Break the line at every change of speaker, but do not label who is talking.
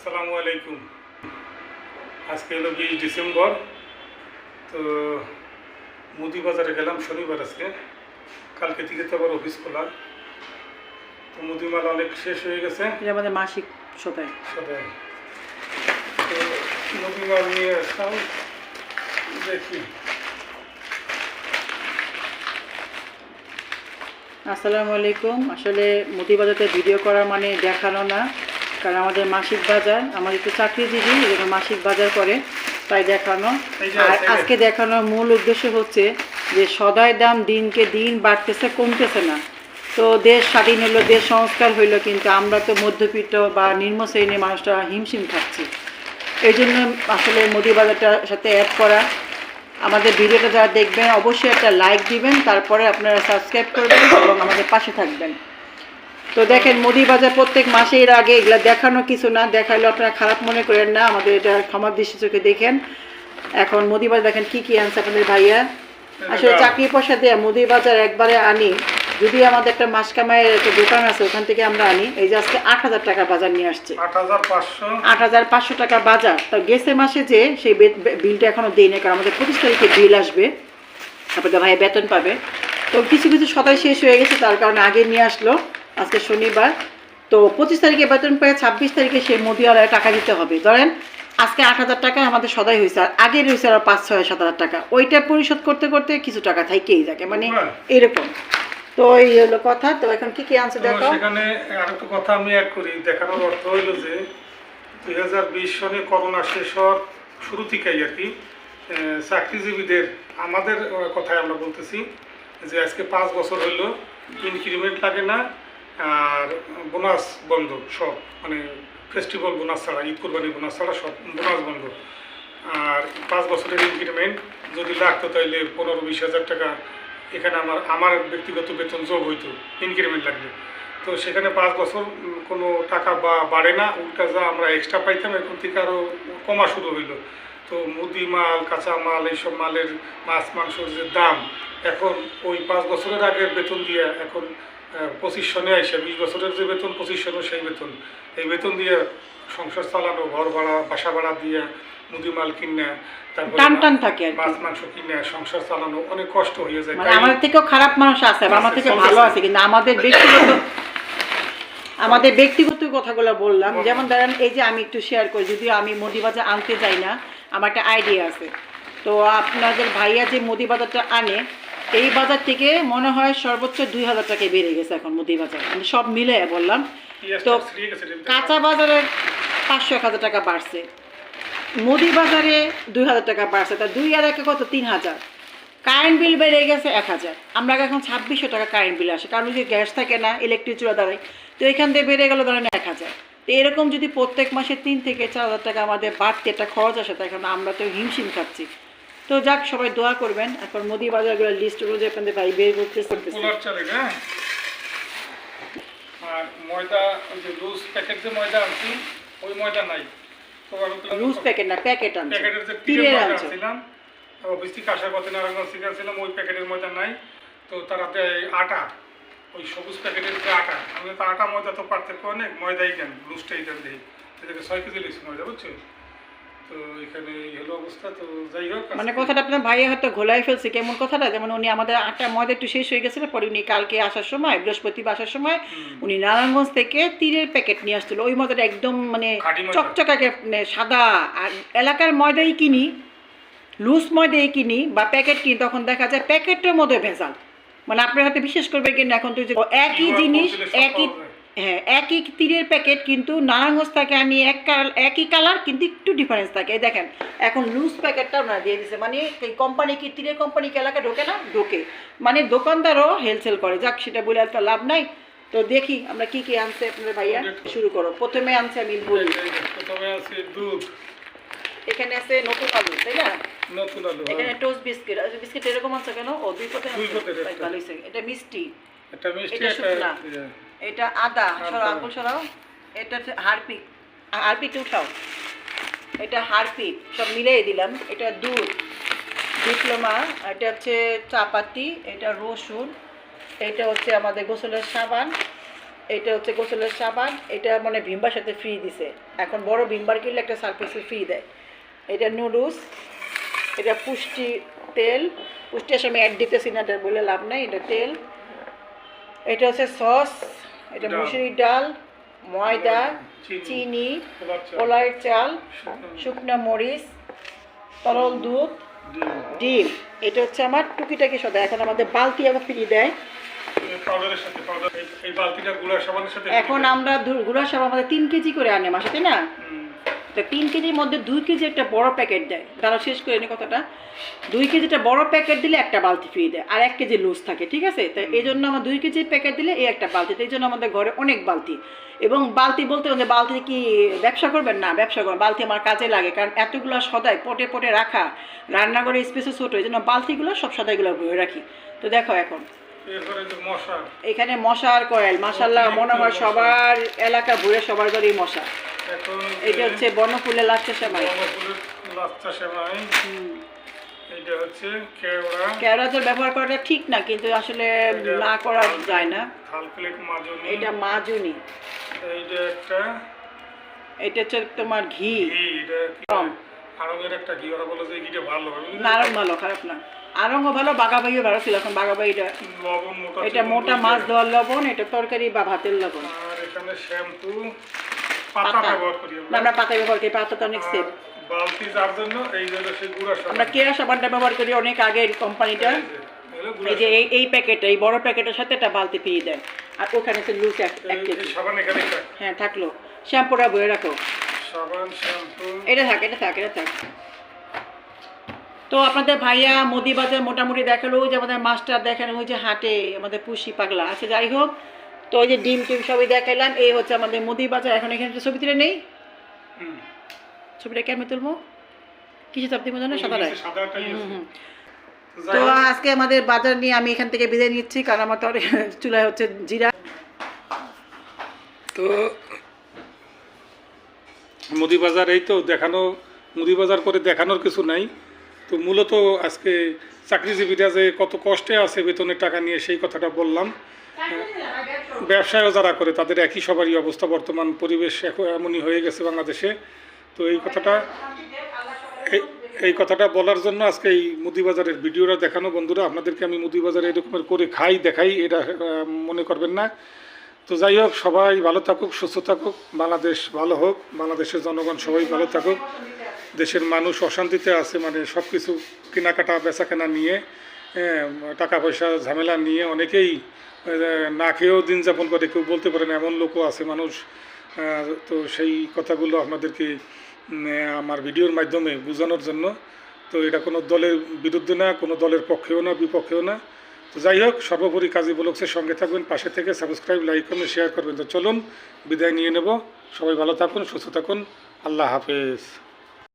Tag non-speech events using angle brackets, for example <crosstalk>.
আসসালামু আলাইকুম। আজকে হলো বিশ ডিসেম্বর তো মুদি বাজারে গেলাম শনিবার আজকে। কালকে থেকে তো আবার অফিস খোলা। তো মুদি মাল অনেক শেষ হয়ে গেছে।
আমাদের মাসিক সদাই।
সবাই তো মুদি মাল নিয়ে আসলাম। দেখি।
আসসালামু আলাইকুম। আসলে মুদিবাজারতে ভিডিও করা মানে দেখানো না। কারণ আমাদের মাসিক বাজার আমাদের তো চাকরিজীবী এজন্য মাসিক বাজার করে তাই দেখানো। আর
এই।
আজকে দেখানোর মূল উদ্দেশ্য হচ্ছে যে সদায় দাম দিনকে দিন বাড়তেছে কমতেছে না। তো দেশ স্বাধীন হলো দেশ সংস্কার হইল কিন্তু আমরা তো মধ্যবিত্ত বা নিম্ন শ্রেণির মানুষটা হিমশিম খাচ্ছি। এই জন্য আসলে মুদি বাজারটার সাথে অ্যাড করা। আমাদের ভিডিওটা যারা দেখবেন অবশ্যই একটা লাইক দিবেন তারপরে আপনারা সাবস্ক্রাইব করবেন এবং আমাদের পাশে থাকবেন। তো দেখেন মুদি বাজার প্রত্যেক মাসে এর আগে এগুলা দেখানো কিছু না দেখাইলে আপনারা খারাপ মনে করেন না আমাদের এটা ক্ষমার দৃষ্টি চোখে দেখেন। এখন মুদি বাজার দেখেন কি কি আনছে আপনাদের ভাইয়া। আসলে চাকরি পয়সা দিয়ে মুদি বাজার একবারে আনি যদি আমাদের একটা মাস কামাইয়ের একটা দোকান আছে ওখান থেকে আমরা আনি। এই যে আজকে আট হাজার টাকা বাজার নিয়ে আসছে।
আট হাজার পাঁচশো।
আট টাকা বাজার। তো গেছে মাসে যে সেই বিলটা এখনও দিই না কারণ আমাদের পঁচিশ তারিখে বিল আসবে। আপনাদের ভাইয়া বেতন পাবে। তো কিছু কিছু সদাই শেষ হয়ে গেছে তার কারণে আগে নিয়ে আসলো। আজকে শনিবার তো পঁচিশ তারিখে বেতন পেয়ে ছাব্বিশ তারিখে সেই মোদিওয়ালায় টাকা দিতে হবে। ধরেন আজকে আট হাজার টাকা আমাদের সদাই হয়েছে আর আগের হয়েছে আর পাঁচ ছয় সাত হাজার টাকা। ওইটা পরিশোধ করতে করতে কিছু টাকা থাকেই থাকে মানে
হ্যাঁ।
এরকম। তো এই হলো কথা। তো এখন কি কি আনছে দেখো।
সেখানে আরেকটা কথা আমি অ্যাড করি। দেখানোর অর্থ হইল যে দুই হাজার বিশ সনে করোনা শেষ হওয়ার শুরু থেকেই আর কি চাকরিজীবীদের আমাদের কথাই আমরা বলতেছি যে আজকে পাঁচ বছর হইল ইনক্রিমেন্ট লাগে না। আর বোনাস বন্ধ সব মানে ফেস্টিভ্যাল বোনাস ছাড়া, ঈদ কোরবানি বোনাস ছাড়া সব বোনাস বন্ধ। আর পাঁচ বছরের ইনক্রিমেন্ট যদি লাগতো তাহলে পনেরো বিশ হাজার টাকা এখানে আমার আমার ব্যক্তিগত বেতন যোগ হইতো ইনক্রিমেন্ট লাগলে তো সেখানে পাঁচ বছর কোনো টাকা বা বাড়ে না, উল্টা যা আমরা এক্সট্রা পাইতাম, এখন থেকে আরও কমা শুরু হইল। তো মুদি মাল কাঁচা মাল এইসব মালের মাছ মাংসর যে দাম এখন ওই পাঁচ বছরের আগের বেতন দিয়ে এখন পঁচিশ সনে আইসে বিশ বছরের যে বেতন পঁচিশ সনে সেই বেতন। এই বেতন দিয়ে সংসার চালানো ঘর ভাড়া বাসা ভাড়া দিয়ে মুদি মাল কিনে তারপরে
টান টান থাকে
মাছ মাংস কিনে সংসার চালানো অনেক কষ্ট হয়ে যায়।
মানে আমাদের থেকেও খারাপ মানুষ আছে আমার থেকে ভালো আছে কিন্তু আমাদের ব্যক্তিগত আমাদের ব্যক্তিগত কথাগুলো বললাম। যেমন ধরেন এই যে আমি একটু শেয়ার করি যদিও আমি মুদি বাজার আনতে যাই না আমার একটা আইডিয়া আছে। তো আপনাদের ভাইয়া যে মুদি বাজারটা আনে এই বাজার থেকে মনে হয় সর্বোচ্চ দুই হাজার টাকায় বেড়ে গেছে এখন মুদি বাজার। আমি সব মিলে বললাম। তো। কাঁচা বাজারে পাঁচশো এক হাজার টাকা বাড়ছে। মুদি বাজারে দুই হাজার টাকা বাড়ছে। তা দুই আর একে কত? তিন হাজার। কারেন্ট বিল বেড়ে গেছে এক হাজার। আমরা এখন ছাব্বিশশো টাকা কারেন্ট বিল আসে। কারণ যে গ্যাস থাকে না ইলেকট্রিক চুলা দাঁড়ায় তো এখান থেকে বেড়ে গেল ধরেন এক হাজার। তো এরকম যদি প্রত্যেক মাসে তিন থেকে চার হাজার টাকা আমাদের বাড়তি একটা খরচ আসে তখন আমরা তো হিমশিম খাচ্ছি। তো যাক সবাই দোয়া করবেন। এখন মুদি বাজারগুলোর লিস্ট অনুযায়ী আপনাদের ভাই বের করতে
হ্যাঁ? আর ময়দা যে লুজ প্যাকেট যে ময়দা আনছি ওই ময়দা নাই। তো আমি
লুজ প্যাকেট না প্যাকেট আনছে।
প্যাকেটের যে ময়দা আনছিলাম অফিস থেকে আসার পথে নারায়ণগঞ্জ থেকে আনছিলাম ওই প্যাকেটের ময়দা নাই। তো আটা। ওই সবুজ প্যাকেটের যে আটা আমি তো আটা ময়দা তো পার্থক্য অনেক ময়দাই দেন লুজটাই দেন দিই এটাকে ছয় কেজি লিখছি ময়দা বুঝছ? তো এখানে হলো অবস্থা তো যাই হোক
মানে কথাটা আপনার ভাইয়া হয়তো ঘোলাই ফেলছে কেমন কথাটা? যেমন উনি আমাদের আটটা ময়দা একটু শেষ হয়ে গেছিল পরে উনি কালকে আসার সময় বৃহস্পতিবার আসার সময় উনি নারায়ণগঞ্জ থেকে তীরের প্যাকেট নিয়ে আসছিল। ওই ময়দাটা একদম মানে চকচকাকে মানে সাদা। আর এলাকার ময়দাই কিনি লুজ ময়দাই কিনি বা প্যাকেট কিনি তখন দেখা যায় প্যাকেটের মধ্যে ভেজাল। মানে আপনার হাতে বিশেষ করবেন কিনা এখন তো একই জিনিস একই। হ্যাঁ একই তীরের প্যাকেট কিন্তু নারায়ণগঞ্জ থেকে আনি এক একই কালার কিন্তু একটু ডিফারেন্স থাকে। এই দেখেন এখন লুজ প্যাকেটটা ওনারা দিয়ে দিচ্ছে মানে এই কোম্পানি কি তীরের কোম্পানি কি এলাকা ঢোকে না? ঢোকে। মানে দোকানদারও হেলসেল করে। যাক সেটা বলে একটা লাভ নাই। তো দেখি আমরা কি কি আনছে আপনাদের ভাইয়া। শুরু করো। প্রথমে আনছে আমি বলি।
প্রথমে আছে দুধ।
এখানে আছে নতুন আলু তাই না?
নতুন আলু হ্যাঁ।
এখানে টোস্ট বিস্কিট বিস্কিট এরকম আছে কেন? ও দুই পথে ভালো হয়েছে এটা মিষ্টি।
একটা মিষ্টি
এটা শুকনা।
ইয়ে।
এটা আদা। সরাও। আঙ্গুল সরাও। এটা হারপিক হারপিকটা উঠাও। এটা হারপিক সব মিলিয়ে দিলাম। এটা দুধ। ডিপ্লোমা। এটা হচ্ছে চাপাতি। এটা রসুন। এটা হচ্ছে আমাদের গোসলের সাবান। এটা হচ্ছে গোসলের সাবান। এটা মানে ভিমবার সাথে ফ্রি দিছে। এখন বড় ভিমবার কিনলে একটা সার্ফেসে ফ্রি দেয়। এটা নুডলস এটা পুষ্টি তেল। পুষ্টি আসলে অ্যাড দিতেছি না এটা বলে লাভ নাই এটা তেল। এটা হচ্ছে সস এটা। মুসুরির ডাল ময়দা
চিনি, পোলার চাল, শুকনো
মরিচ। তরল দুধ
ডিম,
এটা হচ্ছে আমার টুকিটাকি সদা। এখন আমাদের বালতি আবার ফ্রি দেয়। এখন আমরা গুঁড়া সব আমাদের তিন কেজি করে আনে মাসে তাই না? তো তিন কেজির মধ্যে দুই কেজি একটা বড় প্যাকেট দেয়। তারা শেষ করে নি কথাটা। দুই কেজিটা বড় প্যাকেট দিলে একটা বালতি ফ্রি দেয় আর এক কেজি লুজ থাকে ঠিক আছে? তো এই জন্য আমার দুই কেজির প্যাকেট দিলে এই একটা বালতি তো এই জন্য আমাদের ঘরে অনেক বালতি। এবং বালতি বলতে যে বালতি কি ব্যবসা করবেন? না ব্যবসা করবেন। বালতি আমার কাজে লাগে কারণ এতগুলো সদাই পটে পটে রাখা রান্নাঘরে স্পেসে ছোটো এই জন্য বালতিগুলো সব সদাইগুলো ভরে রাখি। তো দেখো এখন। এখানে মশার কয়েল। মাসাল্লাহ মনে হয় সবার এলাকা ঘুরে সবার ঘরেই মশা। এটা হচ্ছে সেমাই।
লাচ্চা সেমাই এইটা হচ্ছে কেওড়া।
ক্যারাজের ব্যবহার করাটা ঠিক না কিন্তু আসলে না করা যায় না।
থাল প্লেট মাজনি।
এটা মাজুনি।
এইটা একটা
এটা হচ্ছে তোমার ঘি।
ঘি এটা
কম।
আরবের একটা ঘি ওরা বলে যে ঘিটা ভালো
খারাপ না। আরঙ্গ ভালো বাগাবাইও ভালো ছিল এখন বাগাবাইটা এটা মোটা মাছ দেওয়ার লবণ এটা তরকারি বা ভাতের লবণ।
আর এখানে শ্যাম্পু পাতা
পাতা।
ব্যবহার করি আমরা।
পাতা ব্যবহার করি পাতা তো অনেক সেফ
বালতি যার জন্য এই যে সেই গুঁড়া সাবান।
আমরা কেরা সাবানটা ব্যবহার করি অনেক আগে কোম্পানিটা।
এই যে,
এই প্যাকেটটা এই বড় প্যাকেটের সাথে একটা বালতি পেয়ে দেয় আর ওখানে হচ্ছে লুজ এক এক কেজি।
সাবান এখানে
হ্যাঁ থাকল। শ্যাম্পুটা বয়ে রাখো।
সাবান শ্যাম্পু।
এটা থাক এটা থাক এটা থাক। তো আপনাদের ভাইয়া মোদি বাজার মোটামুটি দেখাল ওই যে আমাদের মাস্টার দেখানো ওই যে হাটে আমাদের পুষি পাগলা আছে যাই হোক। তো ওই যে ডিম টিম সবই দেখাইলাম এই হচ্ছে আমাদের মোদি বাজার। এখন এখানে ছবি তুলে নেই? ছবিটা কেমন তুলবো? কিছু চাপ দিব না সাদা রায়? হুম। তো আজকে আমাদের বাজার নিয়ে আমি এখান থেকে বিদায় নিচ্ছি কারণ আমার তো আর <laughs> চুলায় হচ্ছে জিরা।
তো মুদি বাজার এই তো দেখানো মুদি বাজার করে দেখানোর কিছু নাই। তো মূলত আজকে চাকরিজীবীরা যে কত কষ্টে আছে বেতনের টাকা নিয়ে সেই কথাটা বললাম। ব্যবসায়ও যারা করে তাদের একই সবারই অবস্থা, বর্তমান পরিবেশ এমনই হয়ে গেছে বাংলাদেশে। তো এই কথাটা, এই এই কথাটা বলার জন্য আজকে এই মুদিবাজারের ভিডিওটা দেখানো। বন্ধুরা, আপনাদেরকে আমি মুদিবাজারে এরকমের করে খাই, দেখাই, এটা মনে করবেন না। তো যাই হোক, সবাই ভালো থাকুক, সুস্থ থাকুক, বাংলাদেশ ভালো হোক, বাংলাদেশের জনগণ সবাই ভালো থাকুক। দেশের মানুষ অশান্তিতে আছে মানে সব কিছু কেনাকাটা বেচা কেনা নিয়ে হ্যাঁ, টাকা পয়সা ঝামেলা নিয়ে অনেকেই না খেয়েও দিন যাপন করে কেউ বলতে পারে না এমন লোকও আছে মানুষ তো সেই কথাগুলো আপনাদেরকে আমার ভিডিওর মাধ্যমে বোঝানোর জন্য। তো এটা কোনো দলের বিরুদ্ধে না কোনো দলের পক্ষেও না বিপক্ষেও না। তো যাই হোক সর্বোপরি কাজী ব্লগসের সঙ্গে থাকবেন পাশে থেকে সাবস্ক্রাইব লাইক কমেন্ট শেয়ার করবেন। তো চলুন বিদায় নিয়ে নেব। সবাই ভালো থাকুন সুস্থ থাকুন। আল্লাহ হাফেজ।